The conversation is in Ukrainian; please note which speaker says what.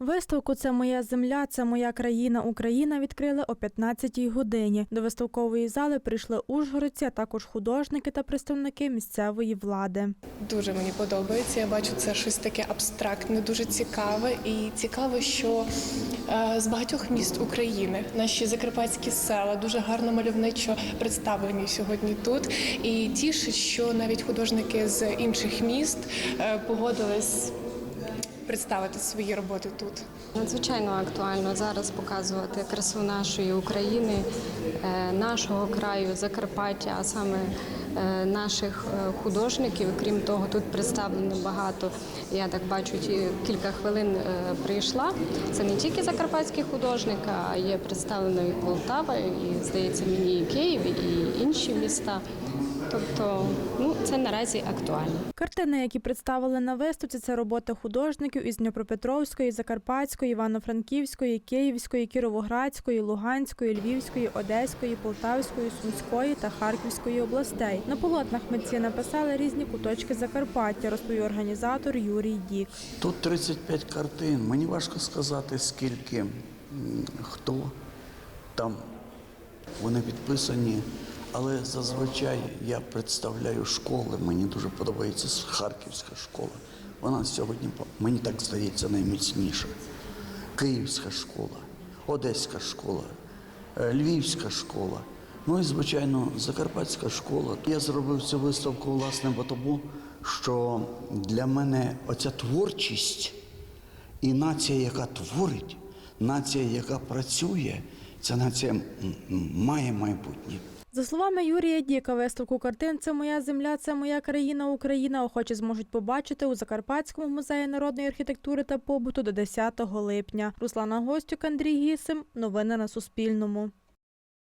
Speaker 1: Виставку Це моя земля, це моя країна Україна відкрили о 15-й годині. До виставкової зали прийшли ужгородці, а також художники та представники місцевої влади.
Speaker 2: Дуже мені подобається. Я бачу це щось таке абстрактне, дуже цікаве. І цікаво, що е, з багатьох міст України наші закарпатські села дуже гарно мальовничо представлені сьогодні тут. І тішить, що навіть художники з інших міст е, погодились представити свої роботи тут.
Speaker 3: Надзвичайно актуально зараз показувати красу нашої України, е, нашого краю, Закарпаття, а саме наших е, художників. Крім того, тут представлено багато. Я так бачу, кілька хвилин е, прийшла. Це не тільки закарпатські художники, а є представлено і Полтава, і здається мені і Київ, і інші міста. Тобто, ну це наразі актуально.
Speaker 1: Картини, які представили на виставці, це роботи художників із Дніпропетровської, Закарпатської, Івано-Франківської, Київської, Кіровоградської, Луганської, Львівської, Одеської, Полтавської, Сумської та Харківської областей. На полотнах митці написали різні куточки Закарпаття, розповів організатор Юрій Дік.
Speaker 4: Тут 35 картин. Мені важко сказати, скільки хто там вони підписані. Але зазвичай я представляю школи. Мені дуже подобається Харківська школа. Вона сьогодні, мені так здається, найміцніша. Київська школа, Одеська школа, е, Львівська школа. Ну і, звичайно, Закарпатська школа. Я зробив цю виставку, власне, бо тому, що для мене оця творчість і нація, яка творить, нація, яка працює, ця нація має майбутнє.
Speaker 1: За словами Юрія Діка, виставку картин Це моя земля, це моя країна Україна охочі зможуть побачити у Закарпатському музеї народної архітектури та побуту до 10 липня. Руслана Гостюк, Андрій Гісим. Новини на Суспільному.